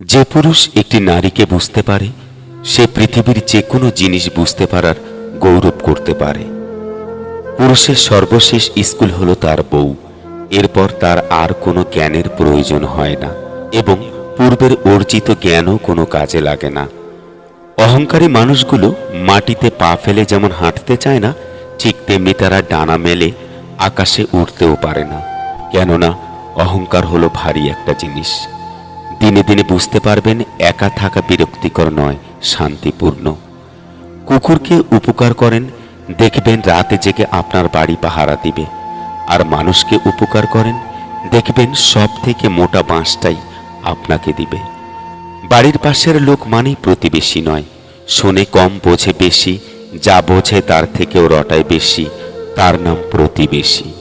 যে পুরুষ একটি নারীকে বুঝতে পারে, সে পৃথিবীর যে কোনো জিনিস বুঝতে পারার গৌরব করতে পারে। পুরুষের সর্বশেষ স্কুল হলো তার বউ। এরপর তার আর কোনো জ্ঞানের প্রয়োজন হয় না এবং পূর্বের অর্জিত জ্ঞানও কোনো কাজে লাগে না। অহংকারী মানুষগুলো মাটিতে পা ফেলে যেমন হাঁটতে চায় না, ঠিক তেমনি তারা ডানা মেলে আকাশে উঠতেও পারে না। কেননা, অহংকার হলো ভারী একটা জিনিস। দিনে দিনে বুঝতে পারবেন, একা থাকা বিরক্তিকর নয়, শান্তিপূর্ণ। কুকুরকে উপকার করেন, দেখবেন রাতে জেগে আপনার বাড়ি পাহারা দিবে। আর মানুষকে উপকার করেন, দেখবেন সব থেকে মোটা বাঁশটাই আপনাকে দিবে। বাড়ির পাশের লোক মানেই প্রতিবেশী নয়। শোনে কম বোঝে বেশি, যা বোঝে তার থেকেও রটায় বেশি, তার নাম প্রতিবেশী।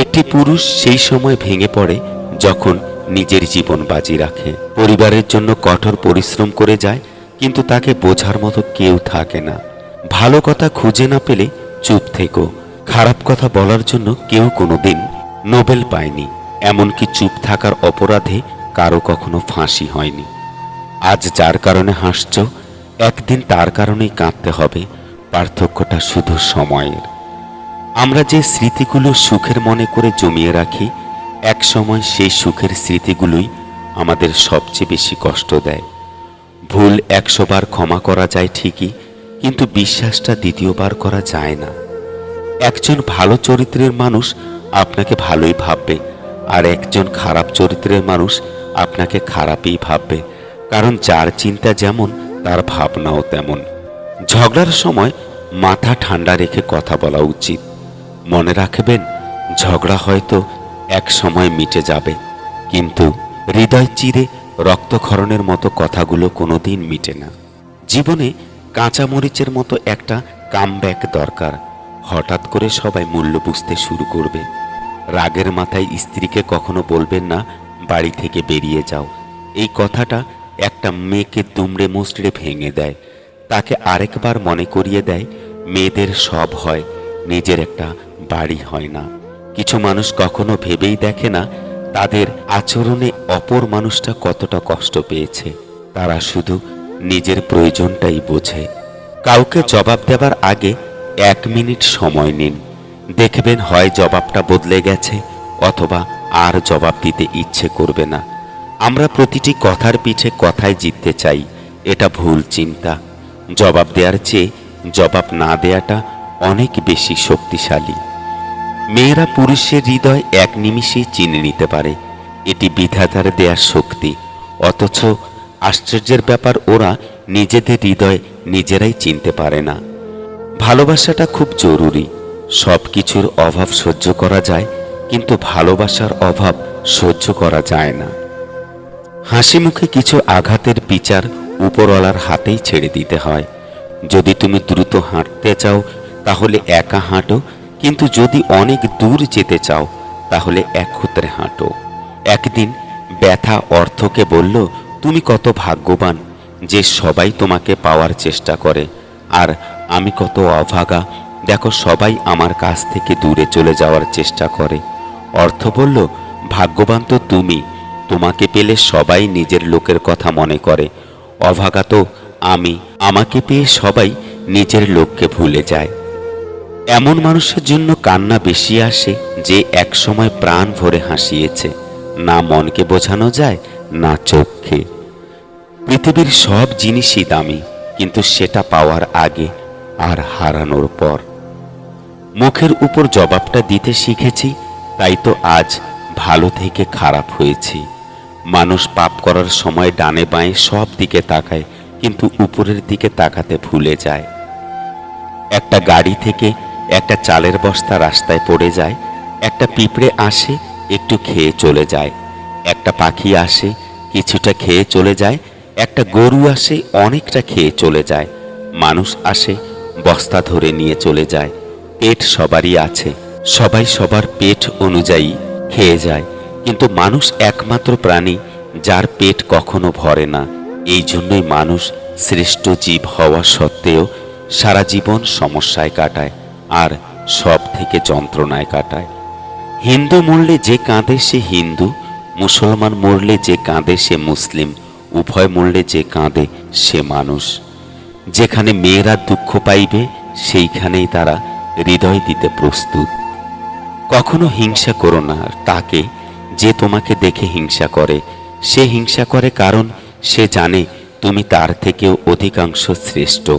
একটি পুরুষ সেই সময় ভেঙে পড়ে যখন নিজের জীবন বাজি রাখে। পরিবারের জন্য কঠোর পরিশ্রম করে যায়, কিন্তু তাকে বোঝার মতো কেউ থাকে না। ভালো কথা খুঁজে না পেলে চুপ থেকো। খারাপ কথা বলার জন্য কেউ কোনোদিন নোবেল পায়নি। এমনকি চুপ থাকার অপরাধে কারও কখনো ফাঁসি হয়নি। আজ যার কারণে হাসছ, একদিন তার কারণেই কাঁদতে হবে। পার্থক্যটা শুধু সময়ের। আমরা যে স্মৃতিগুলো সুখের মনে করে জমিয়ে রাখি এক সময় সেই সুখের স্মৃতিগুলোই আমাদের সবচেয়ে বেশি কষ্ট দেয়। ভুল একশো বার ক্ষমা করা যায় ঠিকই, কিন্তু বিশ্বাসটা দ্বিতীয়বার করা যায় না। একজন ভালো চরিত্রের মানুষ আপনাকে ভালোই ভাববে, আর একজন খারাপ চরিত্রের মানুষ আপনাকে খারাপই ভাববে, কারণ যার চিন্তা যেমন, তার ভাবনাও তেমন। ঝগড়ার সময় মাথা ঠান্ডা রেখে কথা বলা উচিত। মনে রাখবেন, ঝগড়া হয়তো এক সময় মিটে যাবে। কিন্তু হৃদয় চিরে রক্তক্ষরণের মতো কথাগুলো কোনোদিন মিটে না। জীবনে কাঁচামরিচের মতো একটা কামব্যাক দরকার। হঠাৎ করে সবাই মূল্য বুঝতে শুরু করবে। রাগের মাথায় স্ত্রীকে কখনো বলবেন না, বাড়ি থেকে বেরিয়ে যাও। এই কথাটা একটা মেয়েকে দুমড়ে মুচড়ে ভেঙে দেয়। তাকে আরেকবার মনে করিয়ে দেয়, মেয়েদের সব হয়, নিজের একটা বাড়ি হয় না। কিছু মানুষ কখনো ভেবেই দেখে না তাদের আচরণে অপর মানুষটা কতটা কষ্ট পেয়েছে। তারা শুধু নিজের প্রয়োজনটাই বোঝে। কাউকে জবাব দেবার আগে এক মিনিট সময় নিন। দেখবেন হয় জবাবটা বদলে গেছে অথবা আর জবাব দিতে ইচ্ছে করবে না। আমরা প্রতিটি কথার পিছে কথায় জিততে চাই, এটা ভুল চিন্তা। জবাব দেওয়ার চেয়ে জবাব না দেয়াটা অনেক বেশি শক্তিশালী। মেয়েরা পুরুষের হৃদয় এক নিমিষেই চিনে নিতে পারে। এটি বিধাতার দেয়ার শক্তি। অথচ আশ্চর্যের ব্যাপার, ওরা নিজেদের হৃদয় নিজেরাই চিনতে পারে না। ভালোবাসাটা খুব জরুরি। সব কিছুর অভাব সহ্য করা যায়, কিন্তু ভালোবাসার অভাব সহ্য করা যায় না। হাসি মুখে কিছু আঘাতের বিচার উপরওয়ালার হাতেই ছেড়ে দিতে হয়। যদি তুমি দ্রুত হাঁটতে চাও, তাহলে একা হাঁটো কিন্তু যদি অনেক দূর যেতে চাও, তাহলে একত্রে হাঁটো। একদিন ব্যথা অর্থকে বলল, তুমি কত ভাগ্যবান যে সবাই তোমাকে পাওয়ার চেষ্টা করে, আর আমি কত অভাগা। দেখো, সবাই আমার কাছ থেকে দূরে চলে যাওয়ার চেষ্টা করে। অর্থ বলল, ভাগ্যবান তো তুমি। তোমাকে পেলে সবাই নিজের লোকের কথা মনে করে। অভাগা তো আমি। আমাকে পেয়ে সবাই নিজের লোককে ভুলে যায়। এমন মানুষের জন্য কান্না বেশি আসে যে একসময় প্রাণ ভরে হাসিয়েছে। না মনকে বোঝানো যায়, না চোখকে। পৃথিবীর সব জিনিসই দামি, কিন্তু সেটা পাওয়ার আগে আর হারানোর পর। মুখের উপর জবাবটা দিতে শিখেছি, তাই তো আজ ভালো থেকে খারাপ হয়েছি। মানুষ পাপ করার সময় ডানে বাঁয়ে সব দিকে তাকায়, কিন্তু উপরের দিকে তাকাতে ভুলে যায়। একটা গাড়ি থেকে একটা চালের বস্তা রাস্তায় পড়ে যায়, একটা পিঁপড়ে আসে, একটু খেয়ে চলে যায়। একটা পাখি আসে, কিছুটা খেয়ে চলে যায়, একটা গরু আসে, অনেকটা খেয়ে চলে যায়। মানুষ আসে, বস্তা ধরে নিয়ে চলে যায়। পেট সবারই আছে, সবাই সবার পেট অনুযায়ী খেয়ে যায়। কিন্তু মানুষ একমাত্র প্রাণী, যার পেট কখনো ভরে না। এই জন্যই মানুষ শ্রেষ্ঠ জীব হওয়া সত্ত্বেও সারা জীবন সমস্যায় কাটায়। আর সব থেকে যন্ত্রণায় কাটায়। হিন্দু মরলে যে কাঁদে সে হিন্দু, মুসলমান মরলে যে কাঁদে সে মুসলিম, উভয় মরলে যে কাঁদে সে মানুষ। যেখানে মেয়েরা দুঃখ পাইবে, সেইখানেই তারা হৃদয় দিতে প্রস্তুত। কখনো হিংসা করো না তাকে যে তোমাকে দেখে হিংসা করে, সে হিংসা করে কারণ সে জানে তুমি তার থেকেও অধিকাংশ শ্রেষ্ঠ।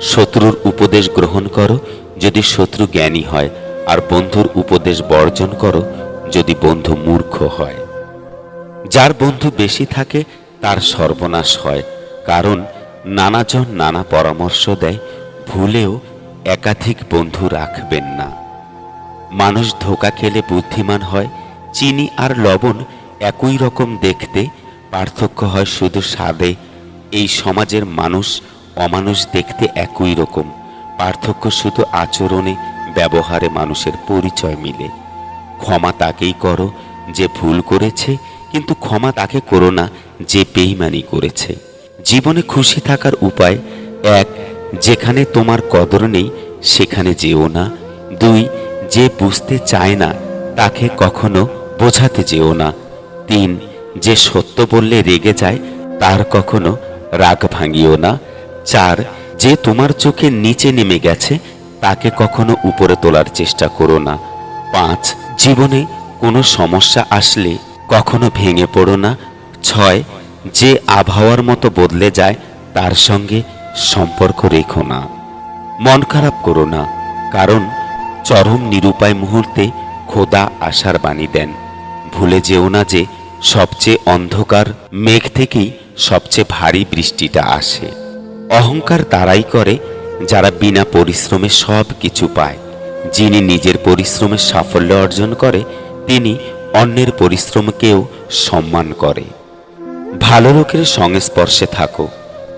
শত্রুর উপদেশ গ্রহণ করো যদি শত্রু জ্ঞানী হয় আর বন্ধুর উপদেশ বর্জন করো, যদি বন্ধু মূর্খ হয়। যার বন্ধু বেশি থাকে, তার সর্বনাশ হয়, কারণ নানাজন নানা পরামর্শ দেয়, ভুলেও একাধিক বন্ধু রাখবেন না। মানুষ ধোকা খেলে বুদ্ধিমান হয়, চিনি আর লবণ একই রকম দেখতে, পার্থক্য হয় শুধু স্বাদে। এই সমাজের মানুষ অমানুষ দেখতে একই রকম। পার্থক্য শুধু আচরণে, ব্যবহারে মানুষের পরিচয় মিলে। ক্ষমা তাকেই করো যে ভুল করেছে, কিন্তু ক্ষমা তাকে করো না যে বেইমানি করেছে। জীবনে খুশি থাকার উপায় এক, যেখানে তোমার কদর নেই, সেখানে যেও না। দুই, যে বুঝতে চায় না, তাকে কখনো বোঝাতে যেও না। তিন, যে সত্য বললে রেগে যায়, তার কখনো রাগ ভাঙিও না। চার যে তোমার চোখে নিচে নেমে গেছে, তাকে কখনো উপরে তোলার চেষ্টা করো না। পাঁচ, জীবনে কোনো সমস্যা আসলে কখনো ভেঙে পড়ো না। ছয়, যে আবহাওয়ার মতো বদলে যায়, তার সঙ্গে সম্পর্ক রেখো না। মন খারাপ করো না, কারণ চরম নিরুপায় মুহূর্তে খোদা আশার বাণী দেন। ভুলে যেও না যে সবচেয়ে অন্ধকার মেঘ থেকেই সবচেয়ে ভারী বৃষ্টিটা আসে। অহংকার তারাই করে, যারা বিনা পরিশ্রমে সব কিছু পায়। যিনি নিজের পরিশ্রমে সাফল্য অর্জন করে, তিনি অন্যের পরিশ্রমকেও সম্মান করে। ভালো লোকের সংস্পর্শে থাকো।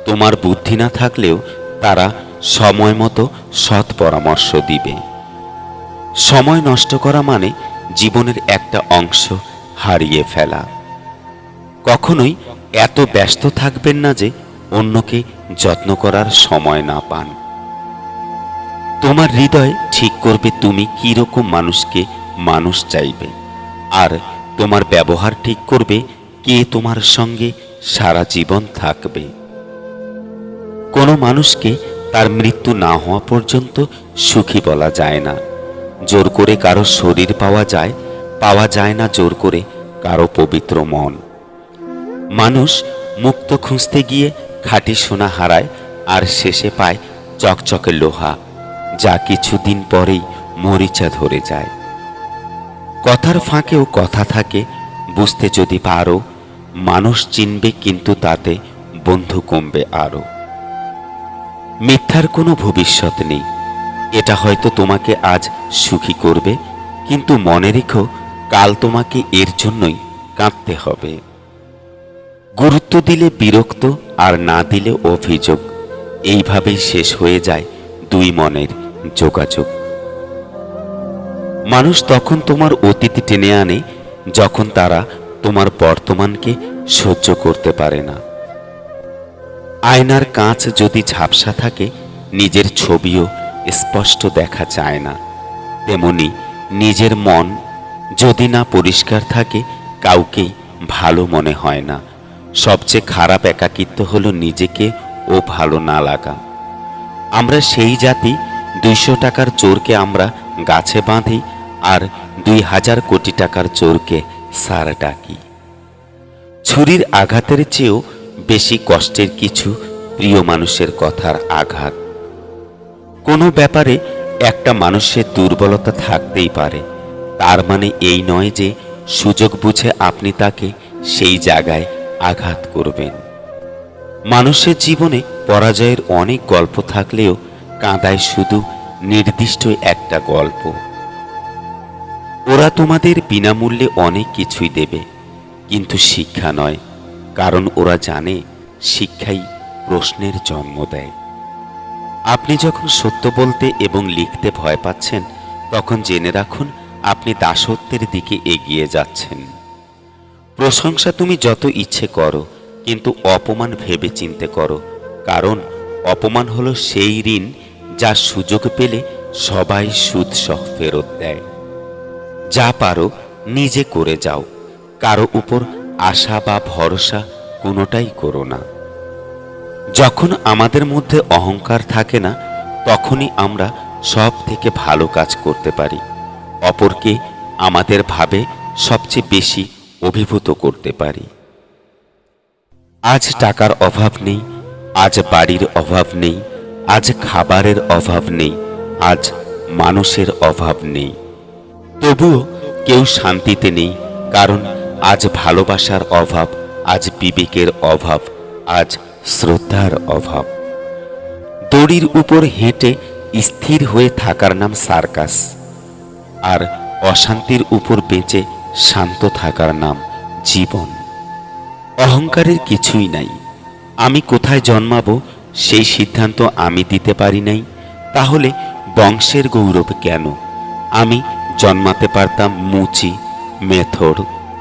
তোমার বুদ্ধি না থাকলেও তারা সময় মতো সৎ পরামর্শ দিবে। সময় নষ্ট করা মানে জীবনের একটা অংশ হারিয়ে ফেলা। কখনোই এত ব্যস্ত থাকবেন না যে অন্যকে যত্ন করার সময় না পান। তোমার হৃদয় ঠিক করবে তুমি কি রকম মানুষকে মানুষ চাইবে। আর তোমার ব্যবহার ঠিক করবে কে তোমার সঙ্গে সারা জীবন থাকবে। কোনো মানুষকে তার মৃত্যু না হওয়া পর্যন্ত সুখী বলা যায় না। জোর করে কারও শরীর পাওয়া যায় পাওয়া যায় না জোর করে কারও পবিত্র মন। মানুষ মুক্ত খুঁজতে গিয়ে খাঁটি সোনা হারায়, আর শেষে পায় চকচকে লোহা, যা কিছুদিন পরেই মরিচা ধরে যায়। কথার ফাঁকেও কথা থাকে, বুঝতে যদি পারো, মানুষ চিনবে কিন্তু তাতে বন্ধু কমবে আরও। মিথ্যার কোনো ভবিষ্যৎ নেই, এটা হয়তো তোমাকে আজ সুখী করবে, কিন্তু মনে রেখো, কাল তোমাকে এর জন্যই কাঁদতে হবে। দিলে বিরক্ত আর না দিলে অভিযোগ। এইভাবেই শেষ হয়ে যায় দুই মনের যোগাযোগ। মানুষ তখন তোমার অতীত টেনে আনে যখন তারা তোমার বর্তমানকে সহ্য করতে পারে না। আয়নার কাঁচ যদি ঝাপসা থাকে, নিজের ছবিও স্পষ্ট দেখা যায় না। তেমনি নিজের মন যদি না পরিষ্কার থাকে কাউকেই ভালো মনে হয় না। সবচেয়ে খারাপ একাকিত্ব হলো নিজেকে ও ভালো না লাগা। আমরা সেই জাতি, দুইশো টাকার চোরকে আমরা গাছে বাঁধি আর দুই হাজার কোটি টাকার চোরকে সার ডাকি। ছুরির আঘাতের চেয়েও বেশি কষ্টের কিছু প্রিয় মানুষের কথার আঘাত। কোনো ব্যাপারে একটা মানুষের দুর্বলতা থাকতেই পারে, তার মানে এই নয় যে সুযোগ বুঝে আপনি তাকে সেই জায়গায় আঘাত করবেন। মানুষের জীবনে পরাজয়ের অনেক গল্প থাকলেও কাঁদায় শুধু নির্দিষ্ট একটা গল্প। ওরা তোমাদের বিনামূল্যে অনেক কিছুই দেবে, কিন্তু শিক্ষা নয়, কারণ ওরা জানে শিক্ষাই প্রশ্নের জন্ম দেয়। আপনি যখন সত্য বলতে এবং লিখতে ভয় পাচ্ছেন, তখন জেনে রাখুন আপনি দাসত্বের দিকে এগিয়ে যাচ্ছেন। প্রশংসা তুমি যত ইচ্ছে করো, কিন্তু অপমান ভেবে চিনতে করো। কারণ অপমান হলো সেই ঋণ যা সুযোগ পেলে সবাই সুদ সহ ফেরত দেয়। যা পারো, নিজে করে যাও। কারও উপর আশা বা ভরসা কোনোটাই করো না। যখন আমাদের মধ্যে অহংকার থাকে না, তখনই আমরা সব থেকে ভালো কাজ করতে পারি। অপরকে আমাদের ভাবে সবচেয়ে বেশি অভিভূত করতে পারি। আজ টাকার অভাব নেই, আজ বাড়ির অভাব নেই, আজ খাবারের অভাব নেই, আজ মানুষের অভাব নেই। তবুও কেউ শান্তিতে নেই, কারণ আজ ভালোবাসার অভাব, আজ বিবেকের অভাব, আজ শ্রদ্ধার অভাব। দড়ির উপর হেঁটে স্থির হয়ে থাকার নাম সার্কাস। আর অশান্তির উপর বেঁচে শান্ত থাকার নাম জীবন। অহংকারের কিছুই নাই। আমি কোথায় জন্মাবো, সেই সিদ্ধান্ত আমি দিতে পারি নাই। তাহলে বংশের গৌরব কেন? আমি জন্মাতে পারতাম মুচি, মেথর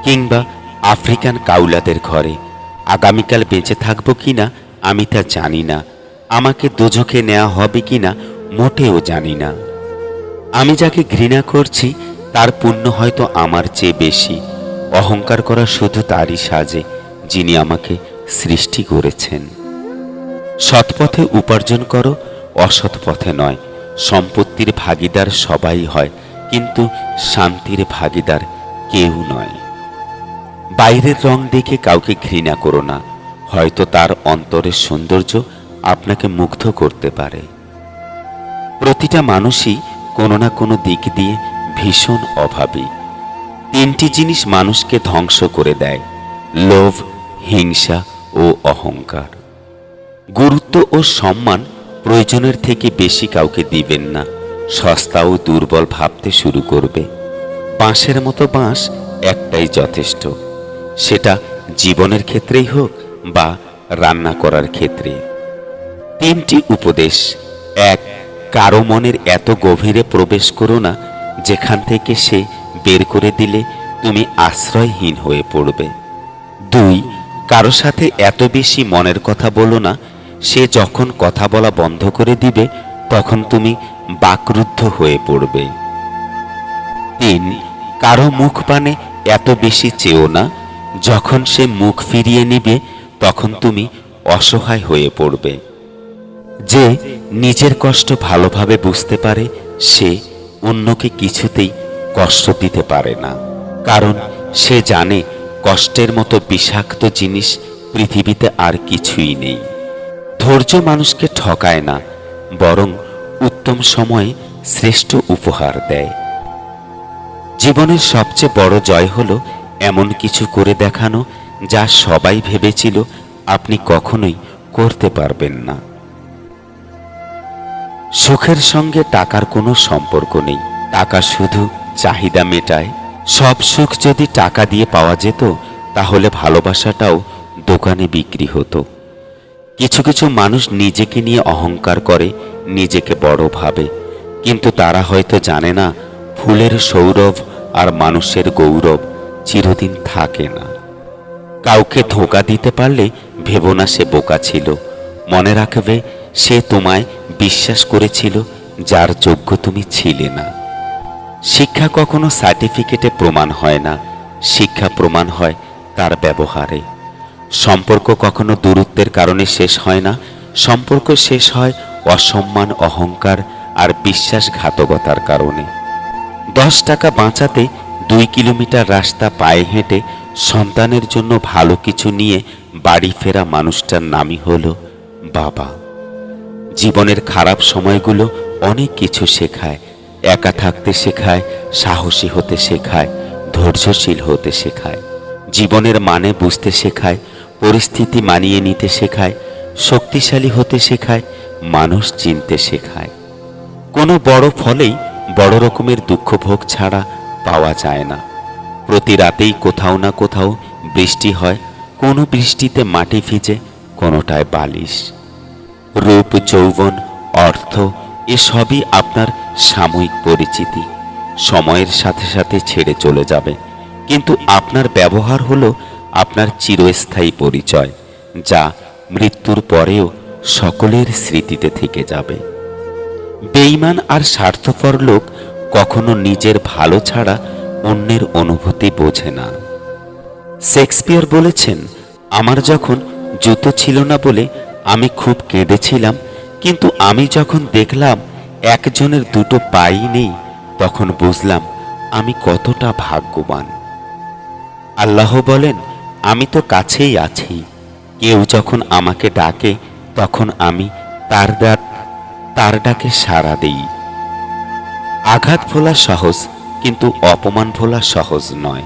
কিংবা আফ্রিকান কাউলাদের ঘরে। আগামীকাল বেঁচে থাকব কিনা, আমি তা জানি না। আমাকে দোজখে নেওয়া হবে কিনা, মোটেও জানি না। আমি যাকে ঘৃণা করছি তার পুণ্য হয়তো আমার চেয়ে বেশি। অহংকার করা শুধু তারই সাজে, যিনি আমাকে সৃষ্টি করেছেন। সৎপথে উপার্জন করো, অসৎ পথে নয়। সম্পত্তির ভাগিদার সবাই হয়, কিন্তু শান্তির ভাগিদার কেউ নয়। বাইরের রং দেখে কাউকে ঘৃণা করো না। হয়তো তার অন্তরের সৌন্দর্য আপনাকে মুগ্ধ করতে পারে। প্রতিটা মানুষই কোনো না কোনো দিক দিয়ে ভীষণ অভাবী। তিনটি জিনিস মানুষকে ধ্বংস করে দেয়, লোভ, হিংসা ও অহংকার। গুরুত্ব ও সম্মান প্রয়োজনের থেকে বেশি কাউকে দিবেন না, সস্তা ও দুর্বল ভাবতে শুরু করবে। বাঁশের মতো বাঁশ একটাই যথেষ্ট, সেটা জীবনের ক্ষেত্রেই হোক বা রান্না করার ক্ষেত্রে। তিনটি উপদেশ। এক, কারও মনের এত গভীরে প্রবেশ করো না যেখান থেকে সে বের করে দিলে তুমি আশ্রয়হীন হয়ে পড়বে। দুই, কারও সাথে এত বেশি মনের কথা বলো না। সে যখন কথা বলা বন্ধ করে দিবে, তখন তুমি বাকরুদ্ধ হয়ে পড়বে। তিন, কারও মুখ পানে এত বেশি চেও না। যখন সে মুখ ফিরিয়ে নিবে, তখন তুমি অসহায় হয়ে পড়বে। যে নিজের কষ্ট ভালোভাবে বুঝতে পারে, সে অন্যকে কিছুতেই কষ্ট দিতে পারে না। কারণ সে জানে কষ্টের মতো বিষাক্ত জিনিস পৃথিবীতে আর কিছুই নেই। ধৈর্য মানুষকে ঠকায় না, বরং উত্তম সময়ে শ্রেষ্ঠ উপহার দেয়। জীবনের সবচেয়ে বড় জয় হলো এমন কিছু করে দেখানো যা সবাই ভেবেছিল আপনি কখনোই করতে পারবেন না। সুখের সঙ্গে টাকার কোনো সম্পর্ক নেই। টাকা শুধু চাহিদা মেটায়। সব সুখ যদি টাকা দিয়ে পাওয়া যেত, তাহলে ভালোবাসাটাও দোকানে বিক্রি হতো। কিছু কিছু মানুষ নিজেকে নিয়ে অহংকার করে, নিজেকে বড় ভাবে। কিন্তু তারা হয়তো জানে না, ফুলের সৌরভ আর মানুষের গৌরব চিরদিন থাকে না। কাউকে ধোকা দিতে পারলে ভেবো না সে বোকা ছিল। মনে রাখবে সে তোমায় বিশ্বাস করেছিল যার যোগ্য তুমি ছিলে না। শিক্ষা কখনো সার্টিফিকেটে প্রমাণ হয় না, শিক্ষা প্রমাণ হয় তার ব্যবহারে। সম্পর্ক কখনো দূরত্বের কারণে শেষ হয় না, সম্পর্ক শেষ হয় অসম্মান, অহংকার আর বিশ্বাসঘাতকতার কারণে। দশ টাকা বাঁচাতে দুই কিলোমিটার রাস্তা পায়ে হেঁটে সন্তানের জন্য ভালো কিছু নিয়ে বাড়ি ফেরা মানুষটার নামই হলো বাবা। জীবনের খারাপ সময়গুলো অনেক কিছু শেখায়। একা থাকতে শেখায়, সাহসী হতে শেখায়, ধৈর্যশীল হতে শেখায়। জীবনের মানে বুঝতে শেখায়, পরিস্থিতি মানিয়ে নিতে শেখায়, শক্তিশালী হতে শেখায়, মানুষ চিনতে শেখায়। কোনো বড় ফলেই বড় রকমের দুঃখ ভোগ ছাড়া পাওয়া যায় না। প্রতি রাতেই কোথাও না কোথাও বৃষ্টি হয়, কোনো বৃষ্টিতে মাটি ভিজে, কোনোটায় বালিশ। রূপ, যৌবন, অর্থ, এসবই আপনার সাময়িক পরিচিতি। সময়ের সাথে সাথে ছেড়ে চলে যাবে। কিন্তু আপনার ব্যবহার হলো আপনার চিরস্থায়ী পরিচয়, যা মৃত্যুর পরেও সকলের স্মৃতিতে থেকে যাবে। বেঈমান আর স্বার্থপর লোক কখনো নিজের ভালো ছাড়া অন্যের অনুভূতি বোঝে না। শেক্সপিয়র বলেছেন, আমার যখন জুতো ছিল না বলে আমি খুব কেঁদেছিলাম, কিন্তু আমি যখন দেখলাম একজনের দুটো পাই নেই, তখন বুঝলাম আমি কতটা ভাগ্যবান। আল্লাহ বলেন, আমি তো কাছেই আছি। কেউ যখন আমাকে ডাকে, তখন আমি তার ডাক তার ডাকে সাড়া দেই। আঘাত ভোলা সহজ, কিন্তু অপমান ভোলা সহজ নয়।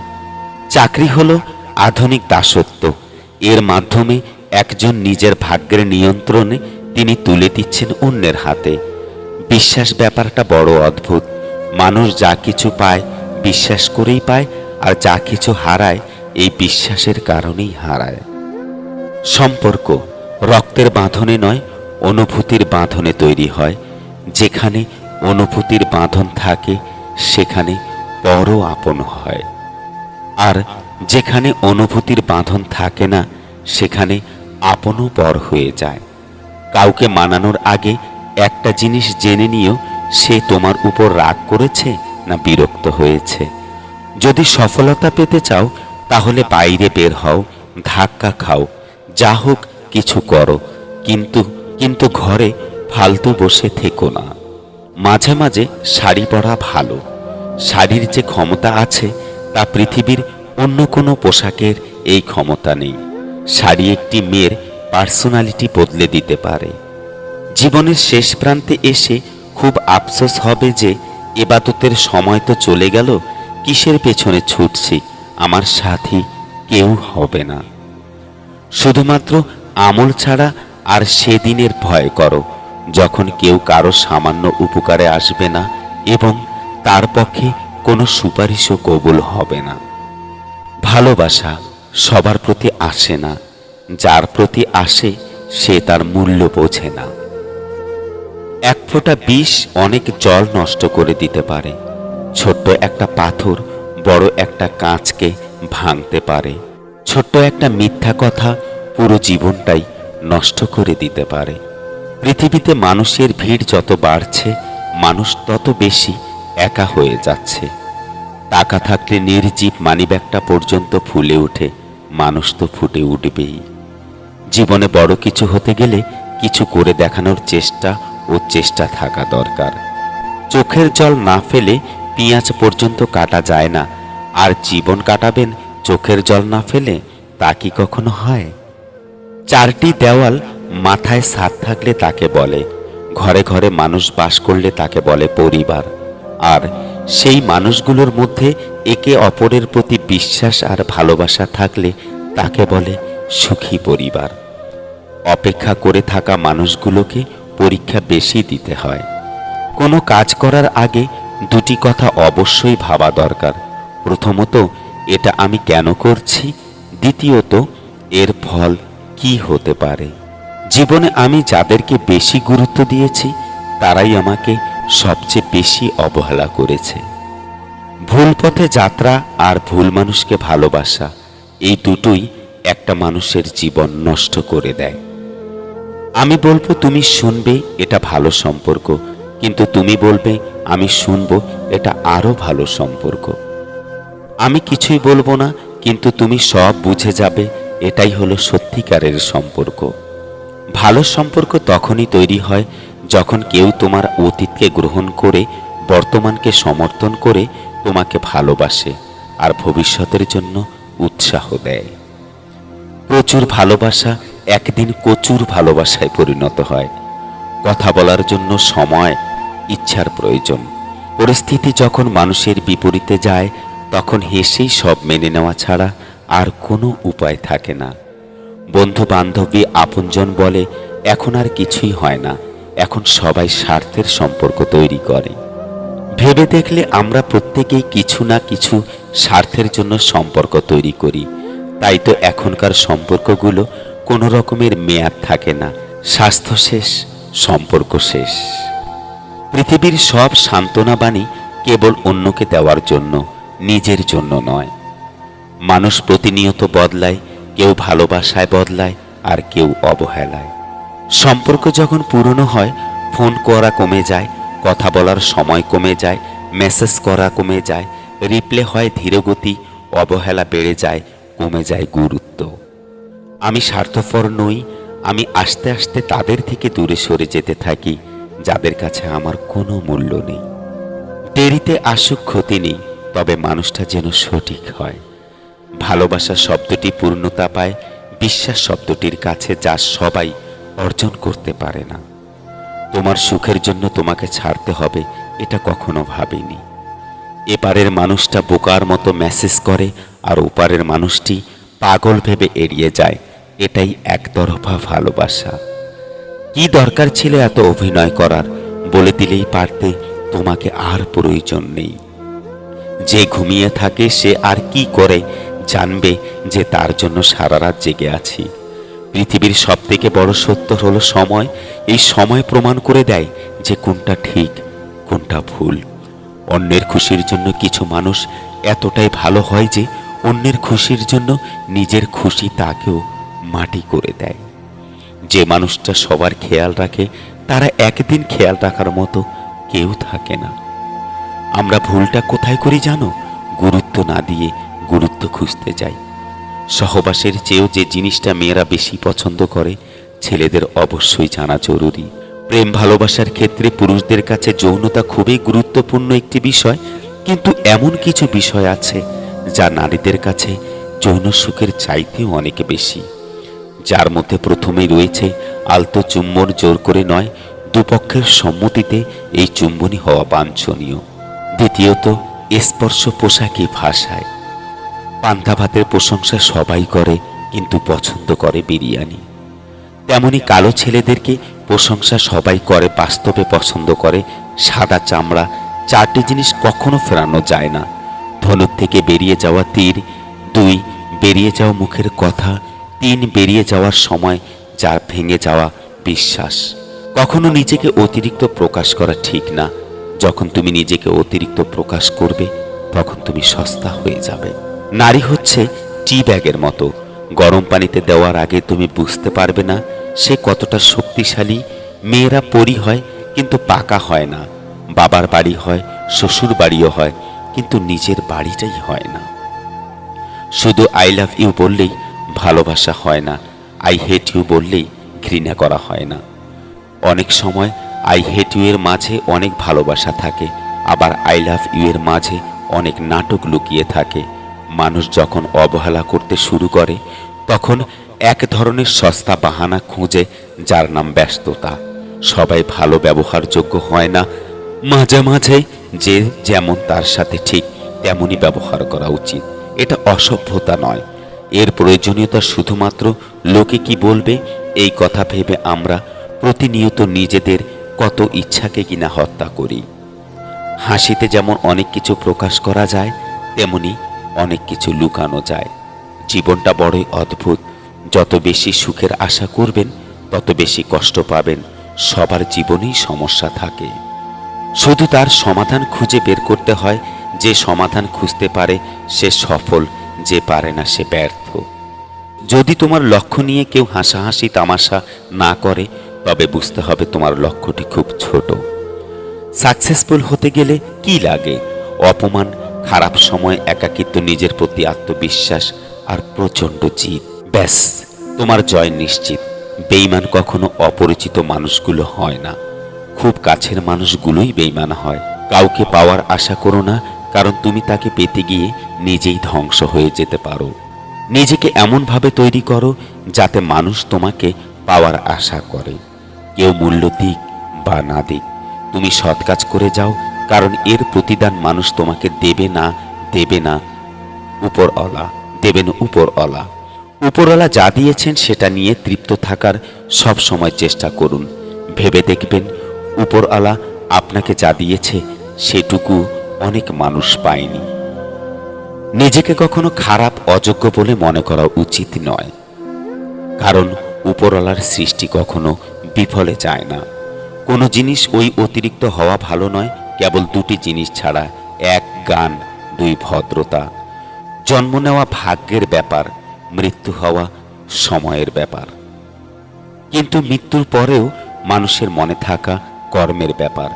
চাকরি হলো আধুনিক দাসত্ব। এর মাধ্যমে একজন নিজের ভাগ্যের নিয়ন্ত্রণে তিনি তুলে দিচ্ছেন অন্যের হাতে। বিশ্বাস ব্যাপারটা বড় অদ্ভুত। মানুষ যা কিছু পায়, বিশ্বাস করেই পায়, আর যা কিছু হারায়, এই বিশ্বাসের কারণেই হারায়। সম্পর্ক রক্তের বাঁধনে নয়, অনুভূতির বাঁধনে তৈরি হয়। যেখানে অনুভূতির বাঁধন থাকে, সেখানে পরও আপন হয়। আর যেখানে অনুভূতির বাঁধন থাকে না, সেখানে আপনও পর হয়ে যায়। কাউকে মানানোর আগে একটা জিনিস জেনে নিও, সে তোমার উপর রাগ করেছে না বিরক্ত হয়েছে। যদি সফলতা পেতে চাও, তাহলে বাইরে বের হও, ধাক্কা খাও। যা হোক, কিছু করো। কিন্তু কিন্তু ঘরে ফালতু বসে থেকো না। মাঝে মাঝে শাড়ি পরা ভালো। শাড়ির যে ক্ষমতা আছে, তা পৃথিবীর অন্য কোনো পোশাকের এই ক্ষমতা নেই। শাড়ি একটি মেয়ের পার্সোনালিটি বদলে দিতে পারে। জীবনের শেষ প্রান্তে এসে খুব আফসোস হবে যে এবাদতের সময় তো চলে গেল, কিসের পেছনে ছুটছি, আমার সাথী কেউ হবে না। শুধুমাত্র আমল ছাড়া আর সেদিনের ভয় করো, যখন কেউ কারও সামান্য উপকারে আসবে না এবং তার পক্ষে কোনো সুপারিশও কবুল হবে না। ভালোবাসা সবার প্রতি আসে না। যার প্রতি আসে, সে তার মূল্য বোঝে না। এক ফোঁটা বিষ অনেক জল নষ্ট করে দিতে পারে। ছোট্ট একটা পাথর বড় একটা কাঁচকে ভাঙতে পারে। ছোট্ট একটা মিথ্যা কথা পুরো জীবনটাই নষ্ট করে দিতে পারে। পৃথিবীতে মানুষের ভিড় যত বাড়ছে, মানুষ তত বেশি একা হয়ে যাচ্ছে। টাকা থাকলে নির্জীব মানিব্যাগটা পর্যন্ত ফুলে ওঠে, মানুষ তো ফুটে উঠবেই। জীবনে বড় কিছু হতে গেলে কিছু করে দেখানোর চেষ্টা ও চেষ্টা থাকা দরকার। চোখের জল না ফেলে পেঁয়াজ পর্যন্ত কাটা যায় না, আর জীবন কাটাবেন চোখের জল না ফেলে, তা কি কখনো হয়? চারটি দেওয়াল মাথায় ছাদ থাকলে তাকে বলে, ঘরে ঘরে মানুষ বাস করলে তাকে বলে পরিবার, আর সেই মানুষগুলোর মধ্যে একে অপরের প্রতি বিশ্বাস আর ভালোবাসা থাকলে তাকে বলে সুখী পরিবার। অপেক্ষা করে থাকা মানুষগুলোকে পরীক্ষা বেশি দিতে হয়। কোনো কাজ করার আগে দুটি কথা অবশ্যই ভাবা দরকার। প্রথমত, এটা আমি কেন করছি? দ্বিতীয়ত, এর ফল কি হতে পারে? জীবনে আমি যাদেরকে বেশি গুরুত্ব দিয়েছি, তারাই আমাকে সবচেয়ে বেশি অবহেলা করেছে। ভুল পথে যাত্রা আর ভুল মানুষকে ভালোবাসা, এই দুটোই একটা মানুষের জীবন নষ্ট করে দেয়। আমি বলব, তুমি শুনবে এটা ভালো সম্পর্ক, কিন্তু তুমি বলবে, আমি শুনব এটা আরও ভালো সম্পর্ক। আমি কিছুই বলব না, কিন্তু তুমি সব বুঝে যাবে, এটাই হলো সত্যিকারের সম্পর্ক। ভালো সম্পর্ক তখনই তৈরি হয় যখন কেউ তোমার অতীতকে গ্রহণ করে, বর্তমানকে সমর্থন করে, তোমাকে ভালোবাসে আর ভবিষ্যতের জন্য উৎসাহ দেয়। প্রচুর ভালোবাসা একদিন প্রচুর ভালোবাসায় পরিণত হয়। কথা বলার জন্য সময়, ইচ্ছার প্রয়োজন। পরিস্থিতি যখন মানুষের বিপরীতে যায়, তখন হেসেই সব মেনে নেওয়া ছাড়া আর কোনো উপায় থাকে না। বন্ধু বান্ধবী আপনজন বলে, এখন আর কিছুই হয় না। এখন সবাই স্বার্থের সম্পর্ক তৈরি করে। ভেবে দেখলে আমরা প্রত্যেকেই কিছু না কিছু স্বার্থের জন্য সম্পর্ক তৈরি করি। তাই তো এখনকার সম্পর্কগুলো কোনো রকমের মেয়াদ থাকে না। স্বাস্থ্য শেষ, সম্পর্ক শেষ। পৃথিবীর সব সান্ত্বনা বাণী কেবল অন্যকে দেওয়ার জন্য, নিজের জন্য নয়। মানুষ প্রতিনিয়ত বদলায়, কেউ ভালোবাসায় বদলায় আর কেউ অবহেলায়। সম্পর্ক যখন পুরনো হয়, ফোন করা কমে যায়, কথা বলার সময় কমে যায়, মেসেজ করা কমে যায়, রিপ্লে হয় ধীরগতি অবহেলা বেড়ে যায়, কমে যায় গুরুত্ব। আমি স্বার্থপর নই, আমি আস্তে আস্তে তাদের থেকে দূরে সরে যেতে থাকি, যাদের কাছে আমার কোনো মূল্য নেই। দেরিতে আসুক ক্ষতি নেই, তবে মানুষটা যেন সঠিক হয়। ভালোবাসা শব্দটি পূর্ণতা পায়, বিশ্বাস শব্দটির কাছে যা সবাই অর্জন করতে পারে না। তোমার সুখের জন্য তোমাকে ছাড়তে হবে, এটা কখনো ভাবিনি। এপারের মানুষটা বোকার মতো মেসেজ করে আর ওপারের মানুষটি পাগল ভেবে এড়িয়ে যায়, এটাই একতরফা ভালোবাসা। কি দরকার ছিল এত অভিনয় করার, বলে দিলেই পারতে তোমাকে আর প্রয়োজন নেই। যে ঘুমিয়ে থাকে সে আর কি করে জানবে যে তার জন্য সারা রাত জেগে আছি। পৃথিবীর সব থেকে বড় সত্য হলো সময়। এই সময় প্রমাণ করে দেয় যে কোনটা ঠিক, কোনটা ভুল। অন্যের খুশির জন্য কিছু মানুষ এতটাই ভালো হয় যে অন্যের খুশির জন্য নিজের খুশি তাকেও মাটি করে দেয়। যে মানুষটা সবার খেয়াল রাখে, তারা একদিন খেয়াল রাখার মতো কেউ থাকে না। আমরা ভুলটা কোথায় করি জানো? গুরুত্ব না দিয়ে গুরুত্ব খুঁজতে যাই। সহবাসের চেয়েও যে জিনিসটা মেয়েরা বেশি পছন্দ করে, ছেলেদের অবশ্যই জানা জরুরি। প্রেম ভালোবাসার ক্ষেত্রে পুরুষদের কাছে যৌনতা খুবই গুরুত্বপূর্ণ একটি বিষয়, কিন্তু এমন কিছু বিষয় আছে যা নারীদের কাছে যৌন সুখের চাইতেও অনেক বেশি। যার মধ্যে প্রথমেই রয়েছে আলতো চুম্বন জোর করে নয়, দুপক্ষের সম্মতিতে এই চুম্বনী হওয়া বাঞ্ছনীয়। দ্বিতীয়ত, স্পর্শ পোশাকি ভাষায়। পান্তা ভাতের প্রশংসা সবাই করে, কিন্তু পছন্দ করে বিরিয়ানি। তেমনি কালো ছেলেদেরকে প্রশংসা সবাই করে, বাস্তবে পছন্দ করে সাদা চামড়া, চারটি জিনিস কখনো ফেরানো যায় না। ধনুক থেকে বেরিয়ে যাওয়া তীর, দুই, বেরিয়ে যাওয়া মুখের কথা, তিন, বেরিয়ে যাওয়ার সময় যার ভেঙে যাওয়া বিশ্বাস। কখনো নিজেকে অতিরিক্ত প্রকাশ করা ঠিক না। যখন তুমি নিজেকে অতিরিক্ত প্রকাশ করবে, তখন তুমি সস্তা হয়ে যাবে। নারী হচ্ছে টি ব্যাগের মতো। গরম পানিতে দেওয়ার আগে তুমি বুঝতে পারবে না সে কতটা শক্তিশালী। মেয়েরা পরি হয় কিন্তু পাকা হয় না। বাবার বাড়ি হয়, শ্বশুর বাড়িও হয়, কিন্তু নিজের বাড়িটাই হয় না। শুধু আই লাভ ইউ বললেই ভালোবাসা হয় না আই হেট ইউ বললেই ঘৃণা করা হয় না। অনেক সময় আই হেট ইউ এর মাঝে অনেক ভালোবাসা থাকে, আবার আই লাভ ইউ এর মাঝে অনেক নাটক লুকিয়ে থাকে। মানুষ যখন অবহেলা করতে শুরু করে, তখন এক ধরনের সস্তা বাহানা খুঁজে যার নাম ব্যস্ততা। সবাই ভালো ব্যবহারযোগ্য হয় না। মাঝে মাঝে যে যেমন তার সাথে ঠিক তেমনই ব্যবহার করা উচিত। এটা অসভ্যতা নয়। এর প্রয়োজনীয়তা শুধুমাত্র লোকে কি বলবে, এই কথা ভেবে আমরা প্রতিনিয়ত নিজেদের কত ইচ্ছাকে কিনা হত্যা করি। হাসিতে যেমন অনেক কিছু প্রকাশ করা যায়, তেমনি অনেক কিছু লুকানো যায়। জীবনটা বড়ই অদ্ভুত। যত বেশি সুখের আশা করবেন, তত বেশি কষ্ট পাবেন। সবার জীবনেই সমস্যা থাকে। শুধু তার সমাধান খুঁজে বের করতে হয়, যে সমাধান খুঁজতে পারে, সে সফল, যে পারে না, সে ব্যর্থ। যদি তোমার লক্ষ্য নিয়ে কেউ হাসাহাসি, তামাশা না করে, তবে বুঝতে হবে তোমার লক্ষ্যটি খুব ছোট। সাকসেসফুল হতে গেলে কি লাগে? অপমান খারাপ সময় একাকিত্ব, নিজের প্রতি আত্মবিশ্বাস আর প্রচণ্ড জিদ। ব্যাস, তোমার জয় নিশ্চিত। বেইমান কখনো অপরিচিত মানুষগুলো হয় না। খুব কাছের মানুষগুলোই বেইমান হয়। কাউকে পাওয়ার আশা করো না, কারণ তুমি তাকে পেতে গিয়ে নিজেই ধ্বংস হয়ে যেতে পারো। নিজেকে এমনভাবে তৈরি করো যাতে মানুষ তোমাকে পাওয়ার আশা করে। কেউ মূল্য দিক বা না দিক, তুমি সৎ কাজ করে যাও কারণ এর প্রতিদান মানুষ তোমাকে দেবে না দেবে না উপরওয়ালা দেবেন উপরওয়ালা। উপরওয়ালা যা দিয়েছেন সেটা নিয়ে তৃপ্ত থাকার সব সময় চেষ্টা করুন। ভেবে দেখবেন উপরওয়ালা আপনাকে যা দিয়েছে সেটুকু অনেক মানুষ পায়নি। নিজেকে কখনো খারাপ, অযোগ্য বলে মনে করা উচিত নয়। কারণ উপরওয়ালার সৃষ্টি কখনো বিফলে যায় না। কোনো জিনিস ওই অতিরিক্ত হওয়া ভালো নয় কেবল দুটি জিনিস ছাড়া, এক গান, দুই ভদ্রতা। জন্ম নেওয়া ভাগ্যের ব্যাপার, মৃত্যু হওয়া সময়ের ব্যাপার। কিন্তু মৃত্যুর পরেও মানুষের মনে থাকা কর্মের ব্যাপার।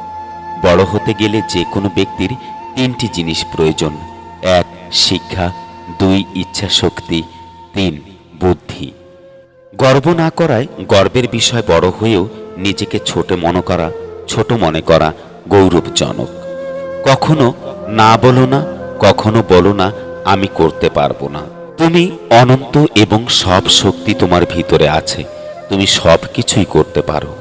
বড় হতে গেলে যে কোনো ব্যক্তির তিনটি জিনিস প্রয়োজন। এক, শিক্ষা, দুই ইচ্ছা শক্তি তিন, বুদ্ধি। গর্ব না করায় গর্বের বিষয় বড় হয়েও নিজেকে ছোট মনে করা, ছোট মনে করা গৌরবজনক। কখনো না বলো না, কখনো বলো না, আমি করতে পারব না। তুমি অনন্ত এবং সব শক্তি তোমার ভিতরে আছে। তুমি সব কিছুই করতে পারো।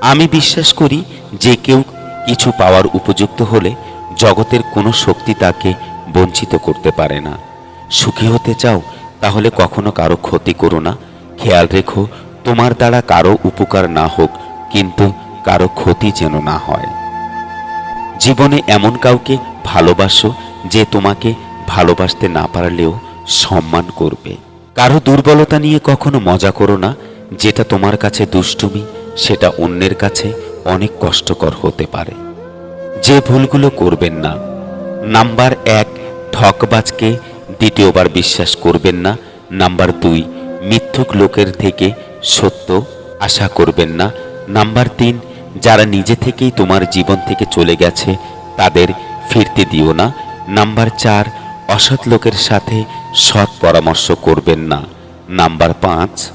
আমি বিশ্বাস করি, যে কেউ কিছু পাওয়ার উপযুক্ত হলে জগতের কোনো শক্তি তাকে বঞ্চিত করতে পারে না। সুখী হতে চাও, তাহলে কখনো কারও ক্ষতি করো না। খেয়াল রেখো, তোমার দ্বারা কারও উপকার না হোক, কিন্তু কারও ক্ষতি যেন না হয়। জীবনে এমন কাউকে ভালোবাসো যে তোমাকে ভালোবাসতে না পারলেও সম্মান করবে। কারও দুর্বলতা নিয়ে কখনো মজা করো না, যেটা তোমার কাছে দুষ্টুমি, সেটা অন্যের কাছে অনেক কষ্টকর হতে পারে। যে ভুলগুলো করবেন না। নাম্বার এক, ঠকবাজকে দ্বিতীয়বার বিশ্বাস করবেন না। নাম্বার দুই, মিথ্যুক লোকের থেকে সত্য আশা করবেন না। নাম্বার তিন যারা নিজে থেকেই তোমার জীবন থেকে চলে গেছে, তাদের ফিরতে দিও না। নাম্বার চার, অসৎ লোকের সাথে সৎ পরামর্শ করবেন না। নাম্বার পাঁচ,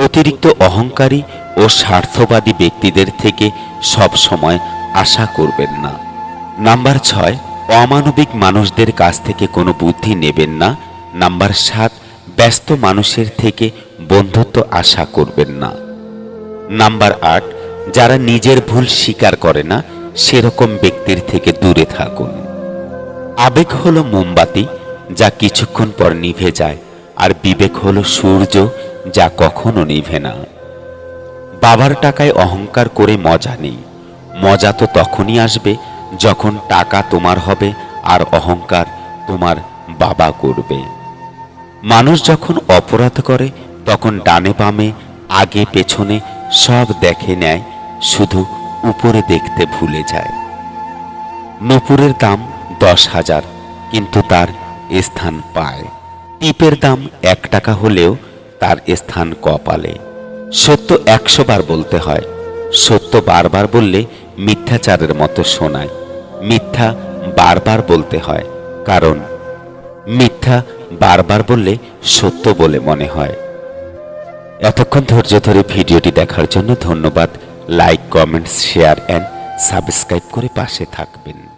অতিরিক্ত অহংকারী ও স্বার্থবাদী ব্যক্তিদের থেকে সব সময় আশা করবেন না। নাম্বার ছয়, অমানবিক মানুষদের কাছ থেকে কোনো বুদ্ধি নেবেন না। নাম্বার সাত, ব্যস্ত মানুষের থেকে বন্ধুত্ব আশা করবেন না। নাম্বার আট যারা নিজের ভুল স্বীকার করে না, সেরকম ব্যক্তির থেকে দূরে থাকুন। আবেগ হলো মোমবাতি, যা কিছুক্ষণ পর নিভে যায়, আর বিবেক হলো সূর্য, যা কখনো নিভে না। বাবার টাকায় অহংকার করে মজা নেই। মজা তো তখনই আসবে যখন টাকা তোমার হবে, আর অহংকার তোমার বাবা করবে। মানুষ যখন অপরাধ করে, তখন ডানে বামে, আগে পেছনে সব দেখে নেয় শুধু উপরে দেখতে ভুলে যায়। নূপুরের দাম দশ হাজার, কিন্তু তার স্থান পায়। টিপের দাম এক টাকা হলেও তার স্থান কপালে। সত্য একশো বার বলতে হয়। সত্য বারবার বললে মিথ্যাচারের মতো শোনায়। মিথ্যা বারবার বলতে হয়, কারণ মিথ্যা বারবার বললে সত্য বলে মনে হয়। এতক্ষণ ধৈর্য ধরে ভিডিওটি দেখার জন্য ধন্যবাদ। Like comment share and subscribe করে পাশে থাকবেন।